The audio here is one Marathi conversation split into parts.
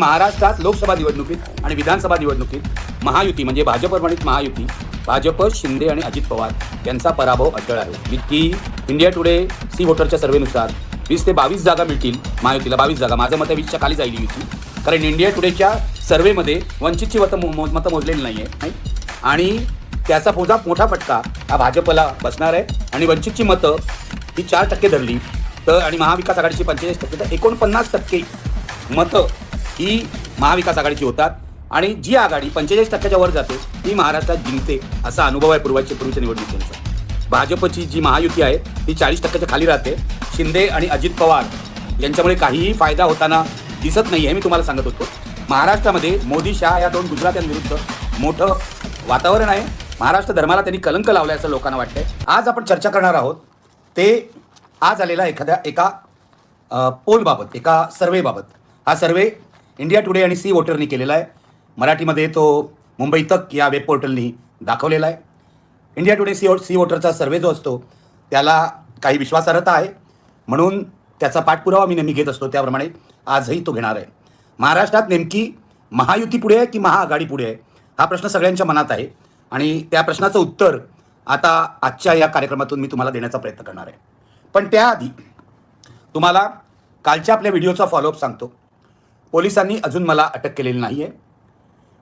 महाराष्ट्रात लोकसभा निवडणुकीत आणि विधानसभा निवडणुकीत महायुती म्हणजे भाजप प्रमाणित महायुती भाजप शिंदे आणि अजित पवार यांचा पराभव अटळ आहे. की इंडिया टुडे सी वोटरच्या सर्वेनुसार वीस ते बावीस जागा मिळतील महायुतीला. बावीस जागा. माझं मत वीसच्या खाली जाईल युती. कारण इंडिया टुडेच्या सर्वेमध्ये वंचितची मतं मो- मतं मोजलेली नाही आहे नाही? आणि त्याचा पोजा मोठा फटका हा भाजपला बसणार आहे. आणि वंचितची मतं ही चार टक्के धरली तर आणि महाविकास आघाडीची पंचेचाळीस टक्के तर एकोणपन्नास टक्के मतं ही महाविकास आघाडीची होतात आणि जी आघाडी पंचेचाळीस टक्क्याच्या वर जाते ती महाराष्ट्रात जिंकते असा अनुभव आहे पूर्वाच्या पूर्वीच्या निवडणुकीचा. भाजपची जी महायुती आहे ती चाळीस टक्क्याच्या खाली राहते. शिंदे आणि अजित पवार यांच्यामुळे काहीही फायदा होताना दिसत नाही आहे मी तुम्हाला सांगत होतो. महाराष्ट्रामध्ये मोदी शहा या दोन गुजरात्यांविरुद्ध मोठं वातावरण आहे. महाराष्ट्र धर्माला त्यांनी कलंक लावलाय असं लोकांना वाटतंय. आज आपण चर्चा करणार आहोत ते आज आलेला एखाद्या एका पोलबाबत एका सर्वेबाबत. हा सर्वे इंडिया टुडे आणि सी वोटरनी केलेला आहे. मराठीमध्ये तो मुंबई तक या वेब पोर्टलनी दाखवलेला आहे. इंडिया टुडे सी सी वोटरचा सर्वे जो असतो त्याला काही विश्वासार्हता आहे. म्हणून त्याचा पाठपुरावा मी नेहमी घेत असतो त्याप्रमाणे आजही तो घेणार आहे. महाराष्ट्रात नेमकी महायुती पुढे आहे की महाआघाडी पुढे आहे? हा प्रश्न सगळ्यांच्या मनात आहे. आणि त्या प्रश्नाचं उत्तर आता आजच्या या कार्यक्रमातून मी तुम्हाला देण्याचा प्रयत्न करणार आहे. पण त्याआधी तुम्हाला कालच्या आपल्या व्हिडिओचा फॉलोअप सांगतो. पोलिसांनी अजून मला अटक केलेली नाही आहे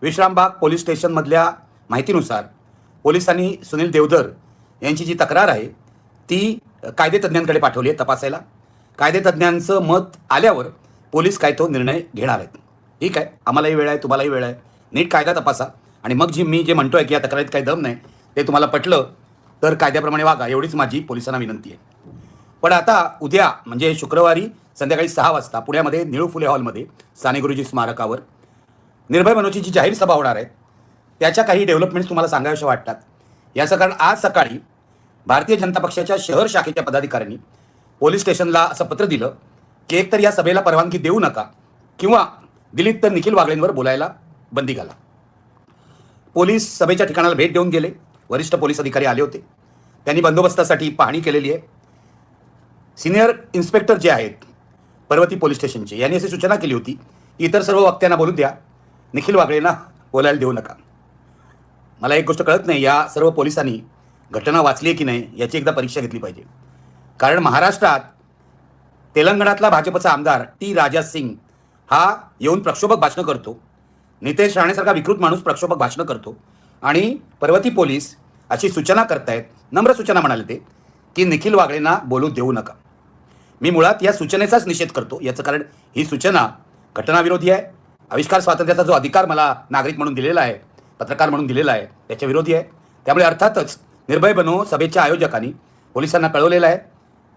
विश्रामबाग पोलीस स्टेशनमधल्या माहितीनुसार पोलिसांनी सुनील देवधर यांची जी तक्रार आहे ती कायदेतज्ञांकडे पाठवली आहे तपासायला. कायदेतज्ञांचं मत आल्यावर पोलीस काय तो निर्णय घेणार आहेत. ठीक आहे आम्हालाही वेळ आहे तुम्हालाही वेळ आहे. नीट कायदा तपासा. आणि मग जी मी जे म्हणतोय की या तक्रारीत काही दम नाही ते तुम्हाला पटलं तर कायद्याप्रमाणे वागा एवढीच माझी पोलिसांना विनंती आहे. पण आता उद्या म्हणजे शुक्रवारी संध्याकाळी सहा वाजता पुण्यामध्ये निळू फुले हॉलमध्ये साने गुरुजी स्मारकावर निर्भय मनोची जी जाहीर सभा होणार आहे. त्याच्या काही डेव्हलपमेंट्स तुम्हाला सांगाव्याशा वाटतात. याचं कारण आज सकाळी भारतीय जनता पक्षाच्या शहर शाखेच्या पदाधिकाऱ्यांनी पोलीस स्टेशनला असं पत्र दिलं की एकतर या सभेला परवानगी देऊ नका किंवा दिलीत तर निखिल वागळेंवर बोलायला बंदी घाला. पोलीस सभेच्या ठिकाणाला भेट देऊन गेले. वरिष्ठ पोलीस अधिकारी आले होते. त्यांनी बंदोबस्तासाठी पाहणी केलेली आहे. सिनियर इन्स्पेक्टर जे आहेत पर्वती पोलीस स्टेशनचे. यांनी अशी सूचना केली होती इतर सर्व वक्त्यांना बोलू द्या. निखिल वागळेंना बोलायला देऊ नका. मला एक गोष्ट कळत नाही या सर्व पोलिसांनी घटना वाचली आहे की नाही याची एकदा परीक्षा घेतली पाहिजे. कारण महाराष्ट्रात तेलंगणातला भाजपचा आमदार टी राजा सिंग हा येऊन प्रक्षोभक भाषणं करतो. नितेश राणेसारखा विकृत माणूस प्रक्षोभक भाषणं करतो. आणि पर्वती पोलीस अशी सूचना करतायत नम्र सूचना म्हणाले ते की निखिल वागळेंना बोलू देऊ नका. मी मुळात या सूचनेचाच निषेध करतो. याचं कारण ही सूचना घटनाविरोधी आहे. आविष्कार स्वातंत्र्याचा जो अधिकार मला नागरिक म्हणून दिलेला आहे पत्रकार म्हणून दिलेला आहे त्याच्या विरोधी आहे. त्यामुळे अर्थातच निर्भय बनो सभेच्या आयोजकांनी पोलिसांना कळवलेलं आहे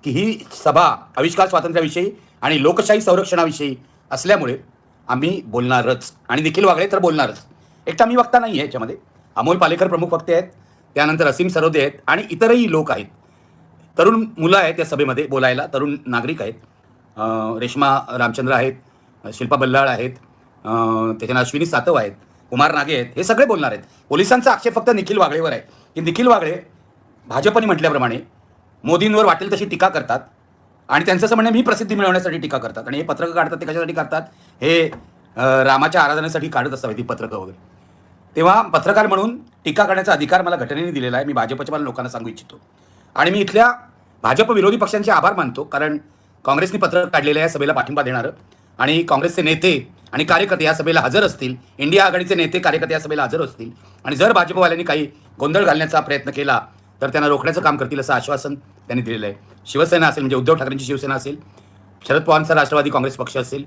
की ही सभा आविष्कार स्वातंत्र्याविषयी आणि लोकशाही संरक्षणाविषयी असल्यामुळे आम्ही बोलणारच आणि निखिल वागळे तर बोलणारच. एकटा मी वक्ता नाही आहे याच्यामध्ये. अमोल पालेकर प्रमुख वक्ते आहेत. त्यानंतर असीम सरोदे आहेत आणि इतरही लोक आहेत. तरुण मुलं आहेत या सभेमध्ये बोलायला तरुण नागरिक आहेत. रेश्मा रामचंद्र आहेत शिल्पा बल्लाळ आहेत त्याच्यानं अश्विनी सातव आहेत कुमार नागे आहेत हे सगळे बोलणार आहेत. पोलिसांचा आक्षेप फक्त निखिल वागळेवर आहे. की निखिल वागळे भाजपने म्हटल्याप्रमाणे मोदींवर वाटेल तशी टीका करतात आणि त्यांचं असं म्हणणं मी प्रसिद्धी मिळवण्यासाठी टीका करतात. आणि हे पत्रकं काढतात ते कशासाठी काढतात? हे रामाच्या आराधनेसाठी काढत असावे ती पत्रकं वगैरे. तेव्हा पत्रकार म्हणून टीका करण्याचा अधिकार मला घटनेने दिलेला आहे मी भाजपच्या मला लोकांना सांगू इच्छितो. आणि मी इथल्या भाजप विरोधी पक्षांचे आभार मानतो कारण काँग्रेसने पत्र काढलेलं आहे या सभेला पाठिंबा देणारं आणि काँग्रेसचे नेते आणि कार्यकर्ते या सभेला हजर असतील इंडिया आघाडीचे नेते कार्यकर्ते या सभेला हजर असतील आणि जर भाजपवाल्यांनी काही गोंधळ घालण्याचा प्रयत्न केला तर त्यांना रोखण्याचं काम करतील असं आश्वासन त्यांनी दिलेलं आहे. शिवसेना असेल म्हणजे उद्धव ठाकरेंची शिवसेना असेल शरद पवारांचा राष्ट्रवादी काँग्रेस पक्ष असेल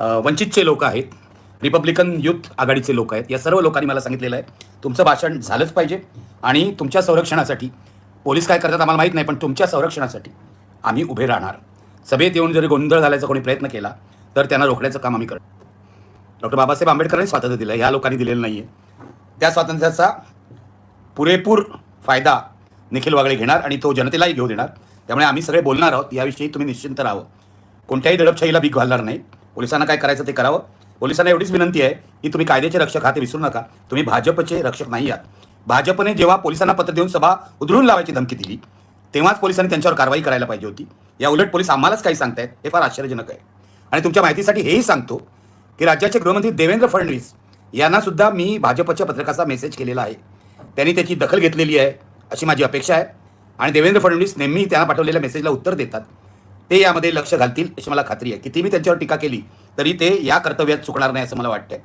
वंचितचे लोक आहेत रिपब्लिकन युथ आघाडीचे लोक आहेत या सर्व लोकांनी मला सांगितलेलं आहे. तुमचं भाषण झालंच पाहिजे आणि तुमच्या संरक्षणासाठी पोलीस काय करतात आम्हाला माहीत नाही पण तुमच्या संरक्षणासाठी आम्ही उभे राहणार. सभेत येऊन जरी गोंधळ घालायचा कोणी प्रयत्न केला तर त्यांना रोखण्याचं काम आम्ही करतो डॉक्टर बाबासाहेब आंबेडकरांनी स्वातंत्र्य दिलं ह्या लोकांनी दिलेलं नाही आहे त्या स्वातंत्र्याचा पुरेपूर फायदा निखिल वागळे घेणार आणि तो जनतेलाही घेऊ देणार. त्यामुळे आम्ही सगळे बोलणार आहोत याविषयी तुम्ही निश्चिंत राहावं. कोणत्याही दडपशाहीला भीक घालणार नाही. पोलिसांना काय करायचं ते करावं. पोलिसांना एवढीच विनंती आहे की तुम्ही कायद्याचे रक्षक आहात ते विसरू नका. तुम्ही भाजपचे रक्षक नाही आहात. भाजपने जेव्हा पोलिसांना पत्र देऊन सभा उधळून लावायची धमकी दिली तेव्हाच पोलिसांनी त्यांच्यावर कारवाई करायला पाहिजे होती. या उलट पोलीस आम्हालाच काही सांगतायत हे फार आश्चर्यजनक आहे. आणि तुमच्या माहितीसाठी हेही सांगतो की राज्याचे गृहमंत्री देवेंद्र फडणवीस यांना सुद्धा मी भाजपच्या पत्रकाचा मेसेज केलेला आहे. त्यांनी त्याची दखल घेतलेली आहे अशी माझी अपेक्षा आहे. आणि देवेंद्र फडणवीस नेहमी त्यांना पाठवलेल्या मेसेजला उत्तर देतात. ते यामध्ये लक्ष घालतील अशी मला खात्री आहे. किती मी त्यांच्यावर टीका केली तरी ते या कर्तव्यात चुकणार नाही असं मला वाटतंय.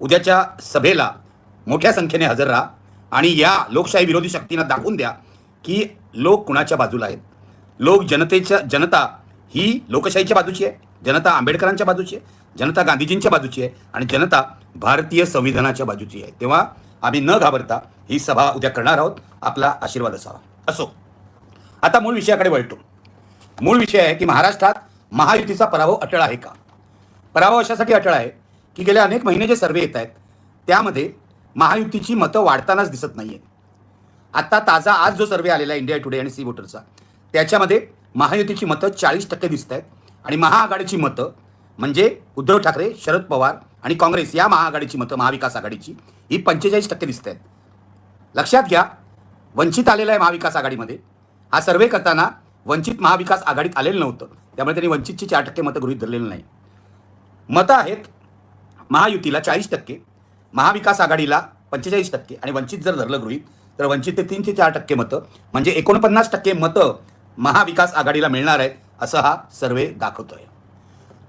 उद्याच्या सभेला मोठ्या संख्येने हजर राहा. आणि या लोकशाही विरोधी शक्तींना दाखवून द्या की लोक कुणाच्या बाजूला आहेत. लोक जनतेच्या जनता ही लोकशाहीच्या बाजूची आहे जनता आंबेडकरांच्या बाजूची आहे जनता गांधीजींच्या बाजूची आहे आणि जनता भारतीय संविधानाच्या बाजूची आहे. तेव्हा आम्ही न घाबरता ही सभा उद्या करणार आहोत. आपला आशीर्वाद असावा. असो. आता मूळ विषयाकडे वळतो. मूळ विषय आहे की महाराष्ट्रात महायुतीचा पराभव अटळ आहे का? पराभव अशासाठी अटळ आहे? की गेल्या अनेक महिने जे सर्वे येत आहेत त्यामध्ये महायुतीची मतं वाढतानाच दिसत नाही आहेत आत्ता ताजा आज जो सर्वे आलेला आहे इंडिया टुडे आणि सी वोटरचा त्याच्यामध्ये महायुतीची मतं चाळीस टक्के दिसत आहेत. आणि महाआघाडीची मतं म्हणजे उद्धव ठाकरे शरद पवार आणि काँग्रेस या महाआघाडीची मतं महाविकास आघाडीची ही पंचेचाळीस टक्के दिसत आहेत. लक्षात घ्या वंचित आलेला आहे महाविकास आघाडीमध्ये. हा सर्वे करताना वंचित महाविकास आघाडीत आलेलं नव्हतं. त्यामुळे त्यांनी वंचितची चार टक्के मतं गृहीत धरलेलं नाही. मतं आहेत महायुतीला चाळीस टक्के महाविकास आघाडीला पंचेचाळीस टक्के आणि वंचित जर धरलं गृहीत तर वंचित ते तीन ते चार टक्के मतं म्हणजे एकोणपन्नास टक्के मतं महाविकास आघाडीला मिळणार आहेत असं हा सर्वे दाखवतोय.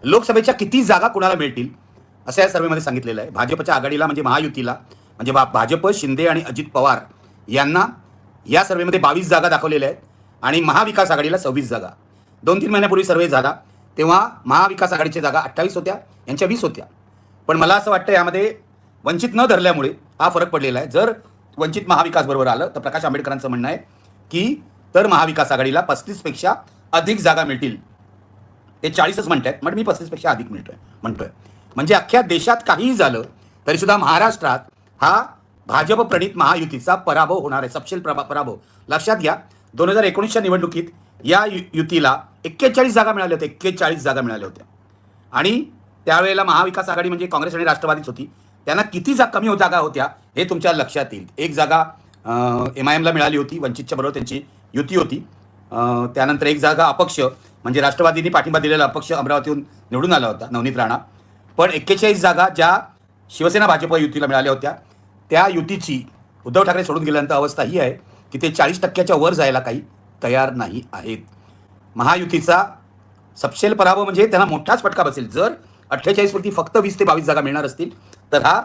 लोकसभेच्या किती जागा कुणाला मिळतील असं या सर्वेमध्ये सांगितलेलं आहे. भाजपच्या आघाडीला म्हणजे महायुतीला म्हणजे भा भाजप शिंदे आणि अजित पवार यांना या सर्वेमध्ये बावीस जागा दाखवलेल्या आहेत आणि महाविकास आघाडीला सव्वीस जागा. दोन तीन महिन्यापूर्वी सर्वे झाला तेव्हा महाविकास आघाडीच्या जागा अठ्ठावीस होत्या यांच्या वीस होत्या. पण मला असं वाटतं यामध्ये वंचित न धरल्यामुळे हा फरक पडलेला आहे. जर वंचित महाविकास बरोबर आलं तर प्रकाश आंबेडकरांचं म्हणणं आहे की तर महाविकास आघाडीला पस्तीसपेक्षा अधिक जागा मिळतील. ते चाळीसच म्हणतायत मग मी पस्तीसपेक्षा अधिक मिळतोय म्हणतोय. म्हणजे अख्ख्या देशात काहीही झालं तरीसुद्धा महाराष्ट्रात हा भाजप प्रणित महायुतीचा पराभव होणार आहे. सपशेल प्रभा पराभव. लक्षात घ्या दोन हजार एकोणीसच्या निवडणुकीत या यु युतीला एक्केचाळीस जागा मिळाल्या होत्या एक्केचाळीस जागा मिळाल्या होत्या. आणि त्यावेळेला महाविकास आघाडी म्हणजे काँग्रेस आणि राष्ट्रवादीच होती. त्यांना किती जा कमी हो- जागा होत्या हे तुमच्या लक्षात येईल. एक जागा एम आय एमला मिळाली होती वंचितच्या बरोबर त्यांची युती होती. त्यानंतर एक जागा अपक्ष म्हणजे राष्ट्रवादींनी पाठिंबा दिलेला अपक्ष अमरावतीहून निवडून आला होता नवनीत राणा. पण एक्केचाळीस जागा ज्या शिवसेना भाजप युतीला मिळाल्या होत्या त्या युतीची उद्धव ठाकरे सोडून गेल्यानंतर अवस्था ही आहे की ते चाळीस टक्क्याच्या वर जायला काही तयार नाही आहेत. महायुतीचा सपशेल पराभव म्हणजे त्यांना मोठाच फटका बसेल. जर अठ्ठेचाळीसवरती फक्त वीस ते बावीस जागा मिळणार असतील तर हा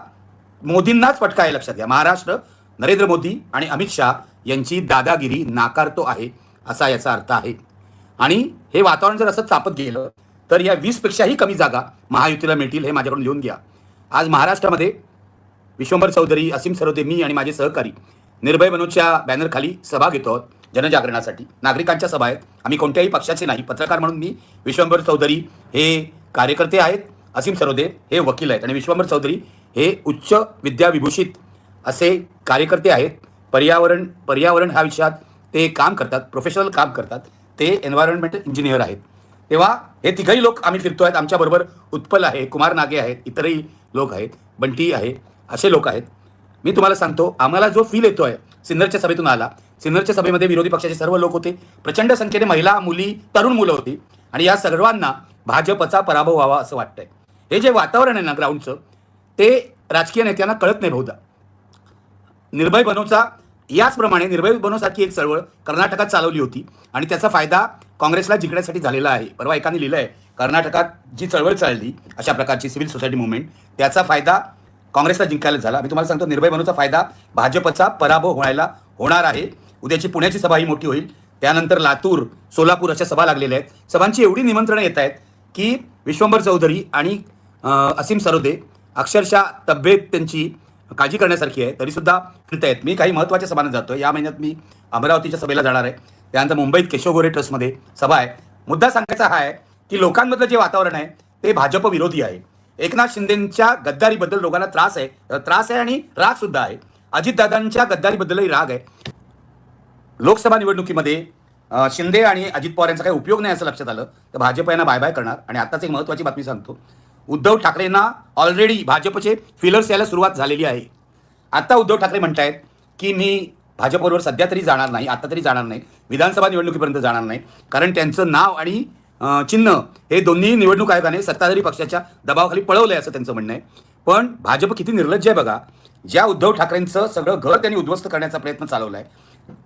मोदींनाच फटका आहे लक्षात घ्या. महाराष्ट्र नरेंद्र मोदी आणि अमित शहा यांची दादागिरी नाकारतो आहे असा याचा अर्थ आहे. आणि हे वातावरण जर असं चापत गेलं तर या वीसपेक्षाही कमी जागा महायुतीला मिळतील हे माझ्याकडून लिहून घ्या. आज महाराष्ट्रामध्ये विश्वंभर चौधरी असीम सरोदे मी आणि माझे सहकारी निर्भय मनोजच्या बॅनरखाली सभा घेतो आहोत जनजागरणासाठी. नागरिकांच्या सभा आहेत. आम्ही कोणत्याही पक्षाचे नाही. पत्रकार म्हणून मी विश्वंभर चौधरी हे कार्यकर्ते आहेत. असीम सरोदे हे वकील आहेत आणि विश्वंभर चौधरी हे उच्च विद्याविभूषित असे कार्यकर्ते आहेत. पर्यावरण पर्यावरण ह्या विषयात ते काम करतात प्रोफेशनल काम करतात. ते एन्व्हायरमेंटल इंजिनियर आहेत. तेव्हा हे तिघही लोक आम्ही फिरतो आहेत आमच्याबरोबर उत्पल आहे कुमार नागे आहेत इतरही लोक आहेत बंटी आहे असे लोक आहेत. मी तुम्हाला सांगतो आम्हाला जो फील येतो आहे सिन्नरच्या सभेतून आला. सिन्नरच्या सभेमध्ये विरोधी पक्षाचे सर्व लोक होते. प्रचंड संख्येने महिला मुली तरुण मुलं होती. आणि या सर्वांना भाजपचा पराभव व्हावा असं वाटतंय. हे जे वातावरण आहे ना ग्राउंडचं ते राजकीय नेत्यांना कळत नाही बहुधा. निर्भय बनोचा याचप्रमाणे निर्भय बनोसारखी एक चळवळ कर्नाटकात चालवली होती आणि त्याचा फायदा काँग्रेसला जिंकण्यासाठी झालेला आहे. परवा एकाने लिहिलं आहे कर्नाटकात जी चळवळ चालली अशा प्रकारची सिव्हिल सोसायटी मुवमेंट त्याचा फायदा काँग्रेसला जिंकायला झाला. मी तुम्हाला सांगतो निर्भय बनोचा फायदा भाजपचा पराभव व्हायला होणार आहे. उद्याची पुण्याची सभा ही मोठी होईल. त्यानंतर लातूर सोलापूर अशा सभा लागलेल्या आहेत. सभांची एवढी निमंत्रणं येत आहेत की विश्वंभर चौधरी आणि असीम सरोदे अक्षरशः तब्येत त्यांची काळजी करण्यासारखी आहे. तरीसुद्धा फिरत आहेत. मी काही महत्त्वाच्या सभांना जातो या महिन्यात मी अमरावतीच्या सभेला जाणार आहे. त्यानंतर मुंबईत केशव गोरे ट्रस्टमध्ये सभा आहे. मुद्दा सांगायचा हा आहे की लोकांमधलं जे वातावरण आहे ते भाजप विरोधी आहे. एकनाथ शिंदेंच्या गद्दारीबद्दल लोकांना त्रास आहे. त्रास आहे आणि राग सुद्धा आहे. अजितदादांच्या गद्दारीबद्दलही राग आहे. लोकसभा निवडणुकीमध्ये शिंदे आणि अजित पवार यांचा काही उपयोग नाही असं लक्षात आलं. तर भाजप यांना बाय बाय करणार. आणि आताच एक महत्त्वाची बातमी सांगतो. उद्धव ठाकरेंना ऑलरेडी भाजपचे फिलर्स यायला सुरुवात झालेली आहे. आता उद्धव ठाकरे म्हणतायत की मी भाजपबरोबर सध्या तरी जाणार नाही आता तरी जाणार नाही विधानसभा निवडणुकीपर्यंत जाणार नाही. कारण त्यांचं नाव आणि चिन्ह हे दोन्ही निवडणूक आयोगाने सत्ताधारी पक्षाच्या दबावाखाली पळवलंय असं त्यांचं म्हणणं आहे. पण भाजप किती निर्लज्ज आहे बघा. ज्या उद्धव ठाकरेंचं सगळं घर त्यांनी उद्ध्वस्त करण्याचा प्रयत्न चालवला आहे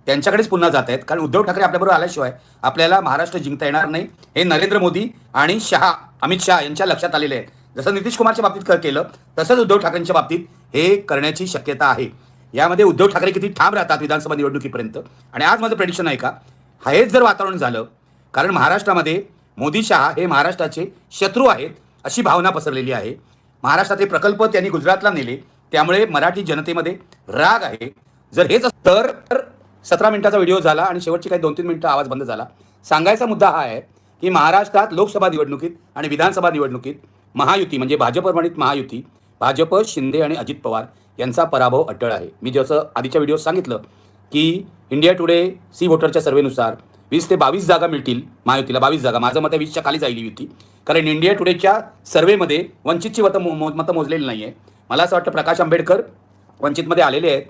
त्यांच्याकडेच पुन्हा जात आहेत. कारण उद्धव ठाकरे आपल्याबरोबर आल्याशिवाय आपल्याला महाराष्ट्र जिंकता येणार नाही. हे नरेंद्र मोदी आणि शहा अमित शहा यांच्या लक्षात आलेले आहे जसं नितीश कुमारच्या बाबतीत केलं तसंच उद्धव ठाकरेंच्या बाबतीत हे करण्याची शक्यता आहे. यामध्ये उद्धव ठाकरे किती ठाम राहतात विधानसभा निवडणुकीपर्यंत. आणि आज माझं प्रेडिक्शन आहे का? हेच जर वातावरण झालं कारण महाराष्ट्रामध्ये मोदी शहा हे महाराष्ट्राचे शत्रू आहेत अशी भावना पसरलेली आहे. महाराष्ट्रातले प्रकल्प त्यांनी गुजरातला नेले त्यामुळे मराठी जनतेमध्ये राग आहे. जर हेच तर सतरा मिनिटाचा व्हिडिओ झाला आणि शेवटची काही दोन तीन मिनिटं आवाज बंद झाला. सांगायचा मुद्दा हा आहे की महाराष्ट्रात लोकसभा निवडणुकीत आणि विधानसभा निवडणुकीत महायुती म्हणजे भाजप प्रमाणित महायुती भाजप शिंदे आणि अजित पवार यांचा पराभव अटळ आहे. मी जसं आधीच्या व्हिडिओत सांगितलं की इंडिया टुडे सी व्होटरच्या सर्वेनुसार वीस ते बावीस जागा मिळतील महायुतीला बावीस जागा. माझं मत वीसच्या खाली जाईल युती. कारण इंडिया टुडेच्या सर्वेमध्ये वंचितची मतं मो मतं मोजलेली नाही आहे मला असं वाटतं प्रकाश आंबेडकर वंचितमध्ये आलेले आहेत.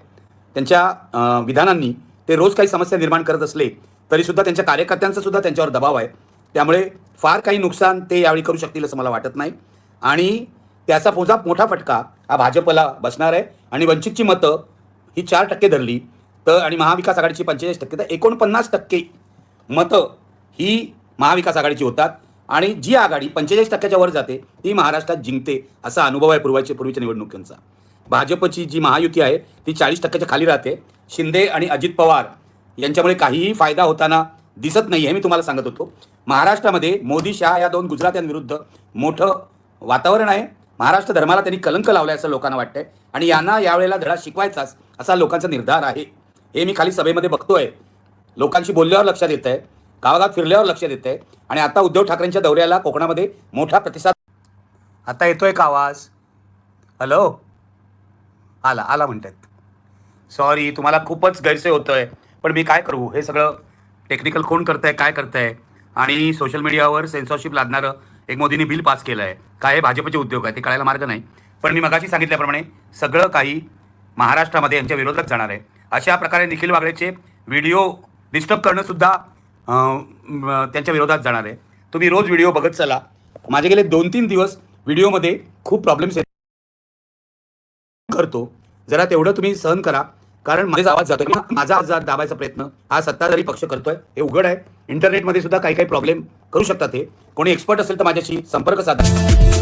त्यांच्या विधानांनी ते रोज काही समस्या निर्माण करत असले तरीसुद्धा त्यांच्या कार्यकर्त्यांचा सुद्धा त्यांच्यावर दबाव आहे. त्यामुळे फार काही नुकसान ते यावेळी करू शकतील असं मला वाटत नाही. आणि त्याचा पोजा मोठा फटका हा भाजपला बसणार आहे. आणि वंचितची मतं ही चार टक्के धरली तर आणि महाविकास आघाडीची पंचेचाळीस टक्के तर एकोणपन्नास टक्के मतं ही महाविकास आघाडीची होतात. आणि जी आघाडी पंचेचाळीस टक्क्याच्या वर जाते ती महाराष्ट्रात जिंकते असा अनुभव आहे पूर्वाच्या पूर्वीच्या निवडणुकींचा. भाजपची जी महायुती आहे ती चाळीस टक्क्याच्या खाली राहते. शिंदे आणि अजित पवार यांच्यामुळे काहीही फायदा होताना दिसत नाही हे मी तुम्हाला सांगत होतो. महाराष्ट्रामध्ये मोदी शहा या दोन गुजरात्यांविरुद्ध मोठं वातावरण आहे. महाराष्ट्र धर्माला त्यांनी कलंक लावलाय असं लोकांना वाटतंय. आणि यांना यावेळेला धडा शिकवायचाच असा लोकांचा निर्धार आहे. हे मी खाली सभेमध्ये बघतोय. लोकांशी बोलल्यावर लक्षात येत आहे गावागावात फिरल्यावर लक्षात येत आहे आणि आता उद्धव ठाकरेंच्या दौऱ्याला कोकणामध्ये मोठा प्रतिसाद आता येतोय का आवाज? हॅलो? आला आला म्हणतात. सॉरी तुम्हाला खूपच गैरसोय होतोय. पण मी काय करू? हे सगळं टेक्निकल कोण करतंय काय करतंय? आणि सोशल मीडियावर सेन्सॉरशिप लादणारं एक मोदींनी बिल पास केलं आहे काय हे भाजपचे उद्योग आहे ते कळायला मार्ग नाही. पण मी मगाशी सांगितल्याप्रमाणे सगळं काही महाराष्ट्रामध्ये यांच्या विरोधात जाणार आहे. अशा प्रकारे निखिल वागळेचे व्हिडिओ डिस्टर्ब करणं सुद्धा त्यांच्या विरोधात जाणार आहे. तुम्ही रोज व्हिडिओ बघत चला. माझे गेले दोन तीन दिवस व्हिडिओमध्ये खूप प्रॉब्लेम्स आहेत. करतो. जरा तेवढं तुम्ही सहन करा. कारण माझा आवाज जातो किंवा माझा आवाज दाबायचा प्रयत्न हा सत्ताधारी पक्ष करतोय. हे उघड आहे. इंटरनेटमध्ये सुद्धा काही काही प्रॉब्लेम करू शकतात हे कोणी एक्सपर्ट असेल तर माझ्याशी संपर्क साधा.